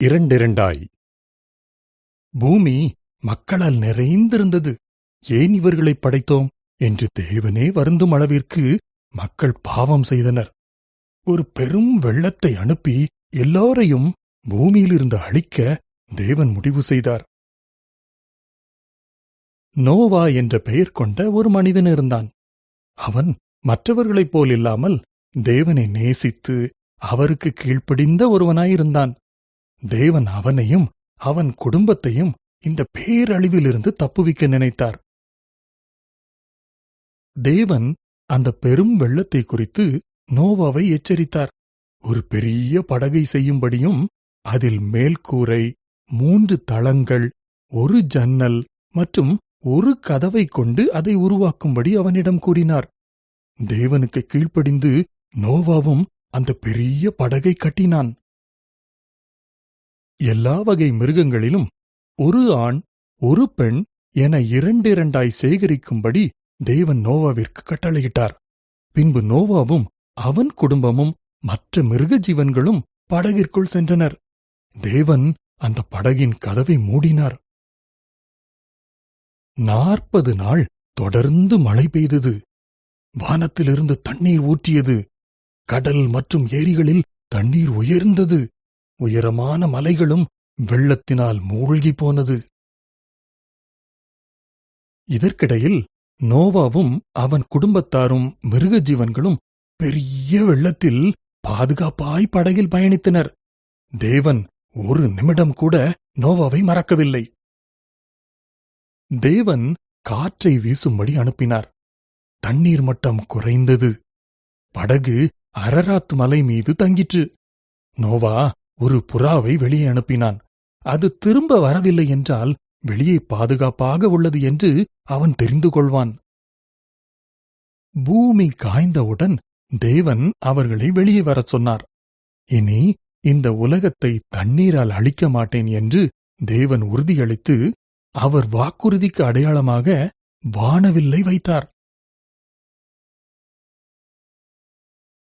இரண்டிரண்டாய். பூமி மக்களால் நிறைந்திருந்தது. ஏன் இவர்களை படைத்தோம்? என்று தேவனே வருந்தும் அளவிற்கு மக்கள் பாவம் செய்தனர். ஒரு பெரும் வெள்ளத்தை அனுப்பி எல்லாரையும் பூமியிலிருந்து அழிக்க தேவன் முடிவு செய்தார். நோவா என்ற பெயர் கொண்ட ஒரு மனிதன் இருந்தான். அவன் மற்றவர்களைப் போல் இல்லாமல் தேவனை நேசித்து அவருக்கு கீழ்ப்படிந்த ஒருவனாயிருந்தான். தேவன் அவனையும் அவன் குடும்பத்தையும் இந்த பேரழிவிலிருந்து தப்புவிக்க நினைத்தார். தேவன் அந்த பெரும் வெள்ளத்தை குறித்து நோவாவை எச்சரித்தார். ஒரு பெரிய படகை செய்யும்படியும் அதில் மேல்கூரை மூன்று தளங்கள் ஒரு ஜன்னல் மற்றும் ஒரு கதவை கொண்டு அதை உருவாக்கும்படி அவனிடம் கூறினார். தேவனுக்கு கீழ்ப்படிந்து நோவாவும் அந்த பெரிய படகை கட்டினான். எல்லா வகை மிருகங்களிலும் ஒரு ஆண் ஒரு பெண் என இரண்டிரண்டாய் சேகரிக்கும்படி தேவன் நோவாவிற்கு கட்டளையிட்டார். பின்பு நோவாவும் அவன் குடும்பமும் மற்ற மிருக ஜீவன்களும் படகிற்குள் சென்றனர். தேவன் அந்த படகின் கதவை மூடினார். நாற்பது நாள் தொடர்ந்து மழை பெய்தது. வானத்திலிருந்து தண்ணீர் ஊற்றியது. கடல் மற்றும் ஏரிகளில் தண்ணீர் உயர்ந்தது. உயரமான மலைகளும் வெள்ளத்தினால் மூழ்கி போனது. இதற்கிடையில் நோவாவும் அவன் குடும்பத்தாரும் மிருக ஜீவன்களும் பெரிய வெள்ளத்தில் பாதுகாப்பாய் படகில் பயணித்தனர். தேவன் ஒரு நிமிடம் கூட நோவாவை மறக்கவில்லை. தேவன் காற்றை வீசும்படி அனுப்பினார். தண்ணீர் மட்டம் குறைந்தது. படகு அரராத் மலை மீது தங்கிற்று. நோவா ஒரு புறாவை வெளியே அனுப்பினான். அது திரும்ப வரவில்லை என்றால் வெளியே பாதுகாப்பாக உள்ளது என்று அவன் தெரிந்து கொள்வான். பூமி காய்ந்தவுடன் தேவன் அவர்களை வெளியே வரச் சொன்னார். இனி இந்த உலகத்தை தண்ணீரால் அழிக்க மாட்டேன் என்று தேவன் உறுதியளித்து அவர் வாக்குறுதிக்கு அடையாளமாக வானவில்லை வைத்தார்.